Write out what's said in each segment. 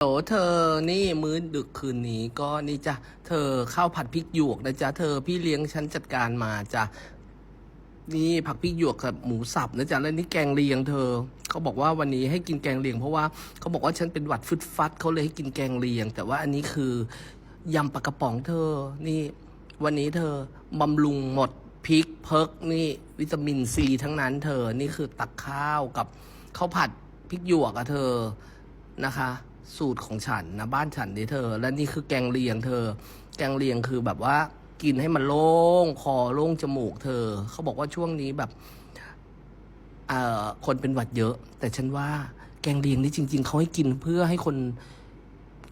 โหลเธอนี่มื้อดึกคืนนี้ก็นี่จ้ะเธอข้าวผัดพริกหยวกนะจ๊ะเธอพี่เลี้ยงฉันจัดการมาจ้ะนี่ผักพริกหยวกกับหมูสับนะจ๊ะแล้วนี่แกงเลียงเธอเขาบอกว่าวันนี้ให้กินแกงเลียง เพราะว่าเขาบอกว่าฉันเป็นหวัดฟึดฟัดเขาเลยให้กินแกงเลียง แต่ว่าอันนี้คือยำปลากระป๋องเธอ นี่ วันนี้เธอบำรุงหมดพริกเพิกนี่วิตามินซีทั้งนั้นเธอนี่คือตักข้าวกับข้าวผัดพริกหยวกอะเธอนะคะ สูตรของฉันนะบ้านฉันนี่เธอ และนี่คือแกงเลียงเธอ แกงเลียงคือแบบว่ากินให้มันโล่งคอโล่งจมูกเธอ เขาบอกว่าช่วงนี้แบบเอ่อคนเป็นหวัดเยอะ แต่ฉันว่าแกงเลียงนี่จริง ๆเขาให้กินเพื่อให้คน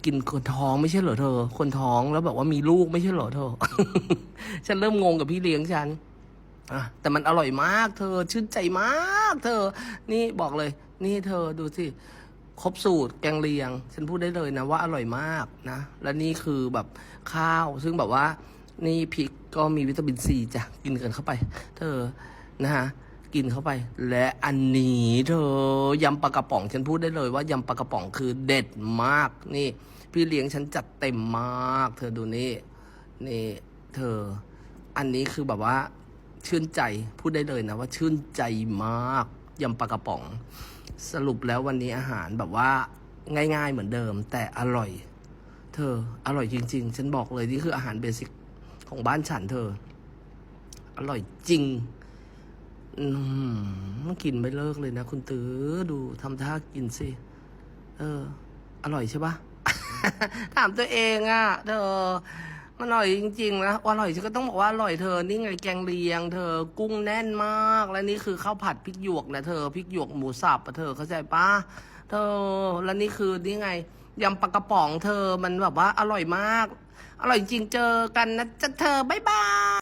กินคนท้องไม่ใช่เหรอเธอ คนท้องแล้วแบบว่ามีลูกไม่ใช่เหรอเธอ ฉันเริ่มงงกับพี่เลี้ยงฉันอะแต่มันอร่อยมาก เธอชื่นใจมาก เธอ นี่บอกเลย นี่เธอดูสิ ครบสูตรแกงเลียง ฉันพูดได้เลยนะว่าอร่อยมากนะ และนี่คือแบบข้าว ซึ่งแบบว่านี่พริกก็มีวิตามินซีจ้ะ กินกันเข้าไป เธอนะฮะกินเข้าไป และอันนี้เธอยำปลากระป๋อง ฉันพูดได้เลยว่ายำปลากระป๋องคือเด็ดมาก นี่ พี่เลี้ยงฉันจัดเต็มมาก เธอดูนี่นี่ เธอ อันนี้คือแบบว่าชื่นใจพูดได้เลยนะว่าชื่นใจมากยำปลากระป๋อง สรุปแล้ววันนี้อาหารแบบว่าง่าย ๆ เหมือนเดิม แต่อร่อย เธออร่อยจริง ๆ ฉันบอกเลยนี่คืออาหารเบสิกของบ้านฉันเธอ อร่อยจริงอืมกินไม่เลิกเลยนะ คุณตือดูทำท่ากินสิเออ อร่อยใช่ปะถามตัวเองอะ่ะเธอ มันอร่อยจริงๆนะอร่อยฉันก็ต้องบอกว่าอร่อยเธอ นี่ไงแกงเลียง เธอ กุ้งแน่นมาก และนี่คือข้าวผัดพริกหยวกนะเธอ พริกหยวกหมูสับอะเธอ เข้าใจปะเธอ และนี่คือนี่ไงยำปลากระป๋องเธอ มันแบบว่าอร่อยมาก อร่อยจริงเจอกันนะจ๊ะเธอ บ๊ายบาย